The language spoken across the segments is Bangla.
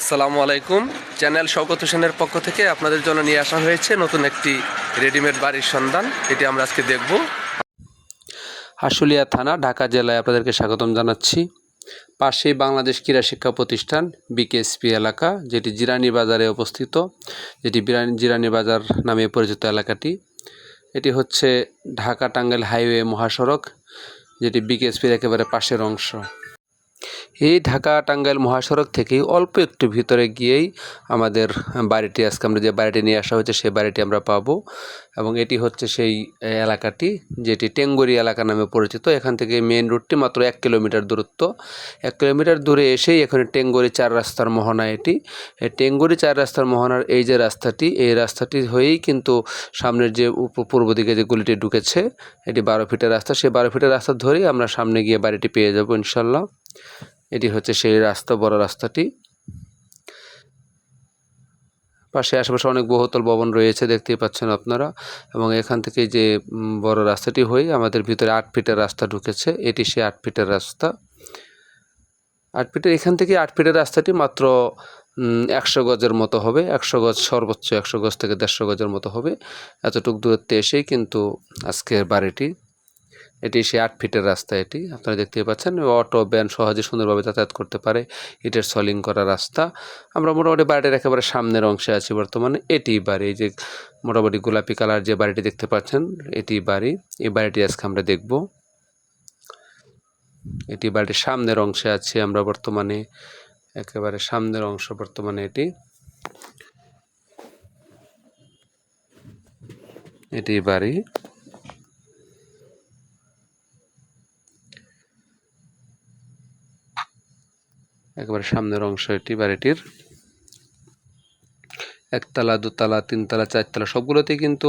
আসসালামু আলাইকুম। চ্যানেল শওকত হোসেনের পক্ষ থেকে আপনাদের জন্য নিয়ে আসা হয়েছে নতুন একটি রেডিমেড বাড়ির সন্ধান। এটি আমরা আজকে দেখব। আশুলিয়া থানা, ঢাকা জেলায় আপনাদেরকে স্বাগতম জানাচ্ছি। পাশেই বাংলাদেশ ক্রীড়া শিক্ষা প্রতিষ্ঠান, বিকেএসপি এলাকা, যেটি জিরানি বাজারে অবস্থিত। যেটি জিরানি বাজার নামে পরিচিত এলাকাটি। এটি হচ্ছে ঢাকা টাঙ্গাইল হাইওয়ে মহাসড়ক, যেটি বিকেএসপির একেবারে পাশের অংশ। এই ঢাকা টাঙ্গাইল মহাসড়ক থেকেই অল্প একটু ভিতরে গিয়েই আমাদের বাড়িটি, আজকে আমরা যে বাড়িটি নিয়ে আসা হয়েছে, সেই বাড়িটি আমরা পাবো। এবং এটি হচ্ছে সেই এলাকাটি, যেটি টেঙ্গুরি এলাকা নামে পরিচিত। এখান থেকে মেন রুটটি মাত্র এক কিলোমিটার দূরত্ব। এক কিলোমিটার দূরে এসেই এখানে টেঙ্গুরি চার রাস্তার মোহনা এটি। টেঙ্গুরি চার রাস্তার মোহনার এই যে রাস্তাটি, এই রাস্তাটি হয়েই কিন্তু সামনের যে পূর্ব দিকে যে গলিটি ঢুকেছে, এটি বারো ফিটের রাস্তা। সেই বারো ফিটের রাস্তা ধরেই আমরা সামনে গিয়ে বাড়িটি পেয়ে যাব, ইনশাল্লাহ। এটি হচ্ছে সেই রাস্তা, বড় রাস্তাটি। পাশে আশেপাশে অনেক বহুতল ভবন রয়েছে, দেখতেই পাচ্ছেন আপনারা। এবং এখান থেকে যে বড় রাস্তাটি হয়ে আমাদের ভিতরে আট ফিটের রাস্তা ঢুকেছে, এটি সেই আট ফিটের রাস্তা। আট ফিটের, এখান থেকে আট ফিটের রাস্তাটি মাত্র একশো গজের মতো হবে, একশো গজ, সর্বোচ্চ একশো গজ থেকে দেড়শো গজের মতো হবে। এতটুকু দূরত্বে এসেই কিন্তু আজকের বাড়িটি। এটি সে আট ফিটের রাস্তা এটি, আপনারা দেখতে পাচ্ছেন। অটো, ভ্যান সহজে সুন্দরভাবে যাতায়াত করতে পারে। ইটের সলিং করা রাস্তা। আমরা মোটামুটি বাড়িটির একেবারে সামনের অংশে আছি বর্তমানে। এটি বাড়ি যে মোটামুটি গোলাপি কালার যে বাড়িটি দেখতে পাচ্ছেন, এটি বাড়ি। এই বাড়িটি আজকে আমরা দেখব। এটি বাড়িটির সামনের অংশে আছি আমরা বর্তমানে। একেবারে সামনের অংশ বর্তমানে এটি। এটি বাড়ি। একেবারে সামনের অংশ এটি, বাড়িটির। একতলা, দোতলা, তিনতলা, চারতলা সবগুলোতেই কিন্তু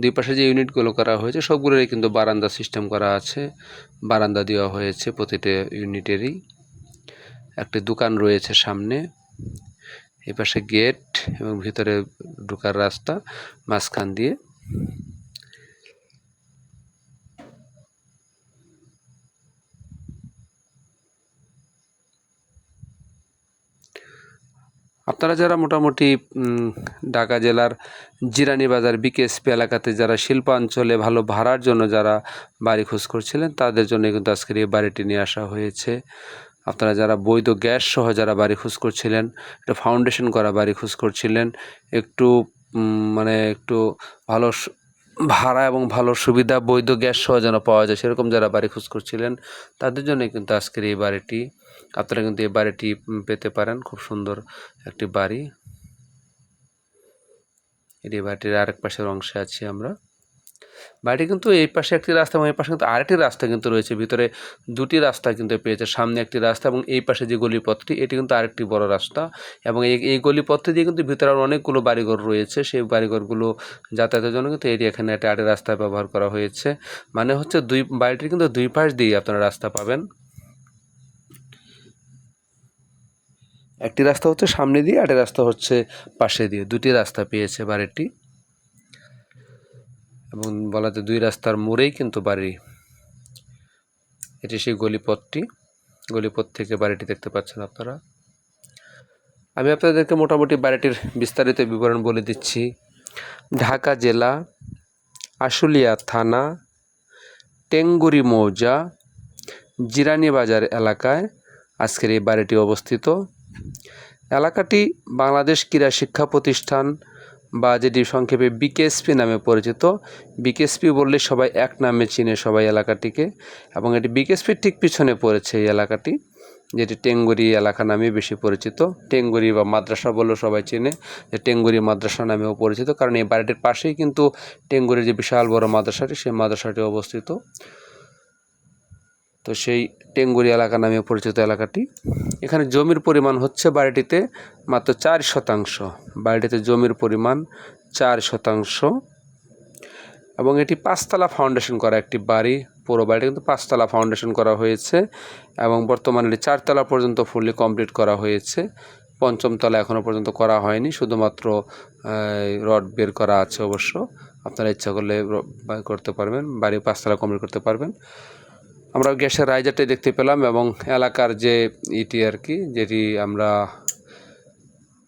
দুই পাশে যে ইউনিটগুলো করা হয়েছে, সবগুলোরই কিন্তু বারান্দা সিস্টেম করা আছে। বারান্দা দেওয়া হয়েছে প্রতিটা ইউনিটেরই। একটি দোকান রয়েছে সামনে। এই পাশে গেট এবং ভিতরে ঢোকার রাস্তা মাঝখান দিয়ে। আপনারা যারা মোটামুটি ঢাকা জেলার জিরানি বাজার বিকেএসপি এলাকাতে যারা শিল্পাঞ্চলে ভালো ভাড়ার জন্য যারা বাড়ি খোঁজ করছিলেন, তাদের জন্য কিন্তু আজকের এই বাড়িটি নিয়ে আসা হয়েছে। আপনারা যারা বৈধ গ্যাস সহ যারা বাড়ি খোঁজ করছিলেন, একটা ফাউন্ডেশন করা বাড়ি খোঁজ করছিলেন, একটু মানে একটু ভালো ভাড়া এবং ভালো সুবিধা বৈধ গ্যাস সহ যেন পাওয়া যায়, সেরকম যারা বাড়ি খোঁজ করছিলেন তাদের জন্য কিন্তু আজকের এই বাড়িটি, আপনারা কিন্তু এই বাড়িটি পেতে পারেন, খুব সুন্দর একটি বাড়ি। এটি বাড়িটির আরেক পাশের অংশে আছি আমরা। বাড়িটি কিন্তু এই পাশে একটি রাস্তা এবং এই পাশে কিন্তু আরেকটি রাস্তা কিন্তু রয়েছে। ভিতরে দুটি রাস্তা কিন্তু পেয়েছে, সামনে একটি রাস্তা এবং এই পাশে যে গলিপথটি, এটি কিন্তু আরেকটি বড় রাস্তা এবং এই এই গলিপথটি দিয়ে কিন্তু ভিতরে আরও অনেকগুলো বাড়িঘর রয়েছে। সেই বাড়িঘরগুলো যাতায়াতের জন্য কিন্তু এটি এখানে একটা আরেক রাস্তা ব্যবহার করা হয়েছে। মানে হচ্ছে দুই, বাড়িটির কিন্তু দুই পাশ দিয়ে আপনারা রাস্তা পাবেন। একটি রাস্তা হচ্ছে সামনে দিয়ে, আরেকটি রাস্তা হচ্ছে পাশে দিয়ে। দুটি রাস্তা পেয়েছে বাড়িটি। এবং বলাতে দুই রাস্তার মোড়েই কিন্তু বাড়ি। এটি সেই গলিপথটি। গলিপথ থেকে বাড়িটি দেখতে পাচ্ছেন আপনারা। আমি আপনাদেরকে মোটামুটি বাড়িটির বিস্তারিত বিবরণ বলে দিচ্ছি। ঢাকা জেলা, আশুলিয়া থানা, টেঙ্গুরি মৌজা, জিরানি বাজার এলাকায় আজকের এই বাড়িটি অবস্থিত। এলাকাটি বাংলাদেশ ক্রীড়া শিক্ষা প্রতিষ্ঠান বা যেটি সংক্ষেপে বিকেএসপি নামে পরিচিত বিকেএসপি বললে সবাই এক নামে চিনে সবাই এলাকাটিকে এবং এটি বিকেএসপির ঠিক পিছনে পড়েছে এই এলাকাটি, যেটি টেঙ্গুরি এলাকা নামে বেশি পরিচিত। টেঙ্গুরি বা মাদ্রাসা বললেও সবাই চেনে যে টেঙ্গুরি মাদ্রাসা নামেও পরিচিত, কারণ এই বাড়িটির পাশেই কিন্তু টেঙ্গুরির যে বিশাল বড় মাদ্রাসাটি, সেই মাদ্রাসাটি অবস্থিত। তো সেই টেঙ্গুরি এলাকা নামে পরিচিত এলাকাটি। এখানে জমির পরিমাণ হচ্ছে বাড়িটিতে মাত্র চার শতাংশ। বাড়িটিতে জমির পরিমাণ চার শতাংশ। এবং এটি পাঁচতলা ফাউন্ডেশন করা একটি বাড়ি। পুরো বাড়িটা কিন্তু পাঁচতলা ফাউন্ডেশন করা হয়েছে এবং বর্তমানে এটি চারতলা পর্যন্ত ফুললি কমপ্লিট করা হয়েছে। পঞ্চম তলা এখনও পর্যন্ত করা হয়নি, শুধুমাত্র রড বের করা আছে অবশ্য। আপনারা ইচ্ছা করলে করতে পারবেন বাড়ি পাঁচতলা কমপ্লিট করতে পারবেন। আমরা গ্যাসের রাইজারটাই দেখতে পেলাম এবং এলাকার যে ইটি আর কি, যেটি আমরা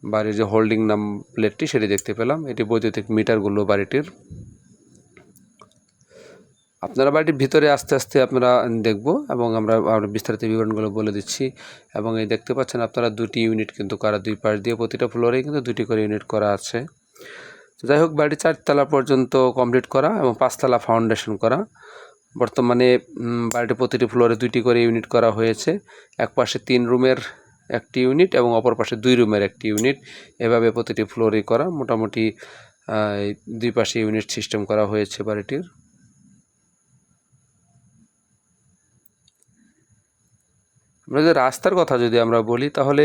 বাড়ির যে হোল্ডিং নাম প্লেটটি সেটি দেখতে পেলাম। এটি বৈদ্যুতিক মিটারগুলো বাড়িটির। আপনারা বাড়িটির ভিতরে আস্তে আস্তে আপনারা দেখব এবং আমরা আমরা বিস্তারিত বিবরণগুলো বলে দিচ্ছি। এবং এই দেখতে পাচ্ছেন আপনারা দুটি ইউনিট কিন্তু করা দুই পাশ দিয়ে প্রতিটা ফ্লোরেই কিন্তু দুটি করে ইউনিট করা আছে। যাই হোক বাড়িটি চারতলা পর্যন্ত কমপ্লিট করা এবং পাঁচতলা ফাউন্ডেশন করা। বর্তমানে বাড়িটির প্রতিটি ফ্লোরে দুইটি করে ইউনিট করা হয়েছে। এক পাশে তিন রুমের একটি ইউনিট এবং অপর পাশে দুই রুমের একটি ইউনিট। এভাবে প্রতিটি ফ্লোরে করা। মোটামুটি দুই পাশে ইউনিট সিস্টেম করা হয়েছে বাড়িটির। আমরা যদি রাস্তার কথা যদি আমরা বলি, তাহলে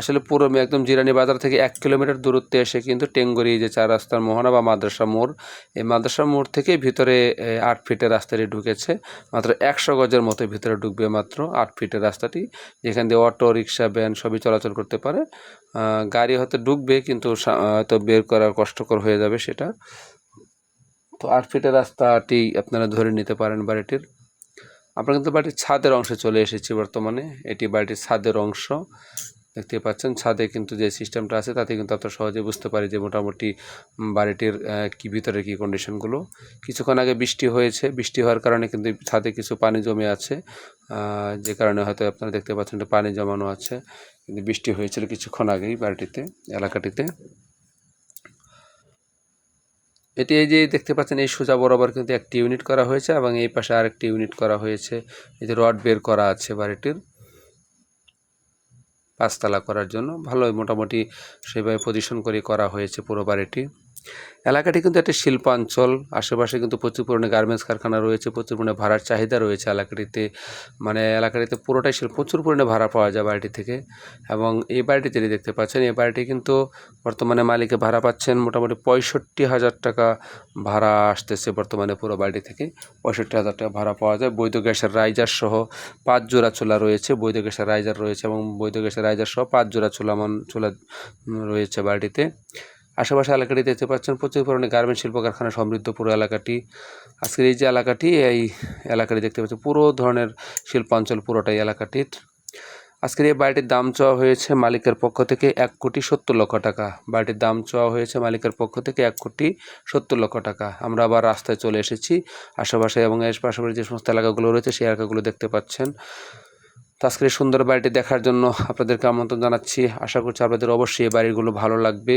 আসলে পুরো একদম জিরানি বাজার থেকে এক কিলোমিটার দূরত্বে এসে কিন্তু টেঙ্গরি যে চার রাস্তার মোহনা বা মাদ্রাসা মোড়, এই মাদ্রাসা মোড় থেকে ভিতরে আট ফিটের রাস্তাটি ঢুকেছে। মাত্র একশো গজের মতো ভিতরে ঢুকবে মাত্র আট ফিটের রাস্তাটি, যেখান দিয়ে অটো, রিক্সা, ভ্যান সবই চলাচল করতে পারে। গাড়ি হয়তো ঢুকবে, কিন্তু হয়তো বের করা কষ্টকর হয়ে যাবে সেটা। তো আট ফিটের রাস্তাটি আপনারা ধরে নিতে পারেন বাড়িটির। আমরা কিন্তু বাড়ির ছাদের অংশে চলে এসেছি বর্তমানে। এটি বাড়িটির ছাদের অংশ। দেখতে পাচ্ছেন, ছাদে কিন্তু যে সিস্টেমটা আছে, তাতে কিন্তু আপনারা সহজে বুঝতে পারি যে মোটামুটি বাড়িটির কি ভিতরে কি কন্ডিশনগুলো কিছুক্ষণ আগে বৃষ্টি হয়েছে। বৃষ্টি হওয়ার কারণে কিন্তু ছাদে কিছু পানি জমে আছে। যে কারণে হয়তো আপনারা দেখতে পাচ্ছেন পানি জমানো আছে। কিন্তু বৃষ্টি হয়েছিল কিছুক্ষণ আগেই বাড়িটিতে, এলাকাটিতে। এটি এই যে দেখতে পাচ্ছেন, এই সোজা বরাবর কিন্তু একটি ইউনিট করা হয়েছে এবং এই পাশে আরেকটি ইউনিট করা হয়েছে। এই যে রড বের করা আছে বাড়িটির পাঁচতলা করার জন্য। ভালোই মোটামুটি সেভাবে পজিশন করে করা হয়েছে পুরো বাড়িটি। এলাকাটি কিন্তু একটি শিল্পাঞ্চল, আশেপাশে কিন্তু প্রচুর পরিমাণে গার্মেন্টস কারখানা রয়েছে, প্রচুর পরিমাণে ভাড়ার চাহিদা রয়েছে এলাকাটিতে। মানে এলাকাটিতে পুরোটাই শিল্প প্রচুর পরিমাণে ভাড়া পাওয়া যায় বাড়িটি থেকে এবং এই বাড়িটি যেটি দেখতে পাচ্ছেন, এই বাড়িটি কিন্তু বর্তমানে মালিকে ভাড়া পাচ্ছেন মোটামুটি পঁয়ষট্টি হাজার টাকা ভাড়া আসতেছে বর্তমানে পুরো বাড়ি থেকে। পঁয়ষট্টি হাজার টাকা ভাড়া পাওয়া যায়। বৈধ গ্যাসের রাইজার সহ পাঁচ জোড়া চুলা রয়েছে, বৈধ গ্যাসের রাইজার রয়েছে এবং বৈধ গ্যাসের রাইজার সহ পাঁচ জোড়া চুলা মান চুলা রয়েছে বাড়িতে আশেপাশে এলাকাটি দেখতে পাচ্ছেন, প্রচুর পরিমাণে গার্মেন্ট শিল্প কারখানা সমৃদ্ধ পুরো এলাকাটি। আজকের এই যে এলাকাটি, এই এলাকাটি দেখতে পাচ্ছেন, পুরো ধরনের শিল্পাঞ্চল পুরোটাই এলাকাটির। আজকের এই বাড়িটির দাম চাওয়া হয়েছে মালিকের পক্ষ থেকে এক কোটি সত্তর লক্ষ টাকা। বাড়িটির দাম চাওয়া হয়েছে মালিকের পক্ষ থেকে এক কোটি সত্তর লক্ষ টাকা। আমরা আবার রাস্তায় চলে এসেছি, আশেপাশে এবং এর পাশাপাশি যে সমস্ত এলাকাগুলো রয়েছে, সেই এলাকাগুলো দেখতে পাচ্ছেন। আজকের এই সুন্দর বাড়িটি দেখার জন্য আপনাদেরকে আমন্ত্রণ জানাচ্ছি। আশা করছি আপনাদের অবশ্যই এই বাড়িগুলো ভালো লাগবে।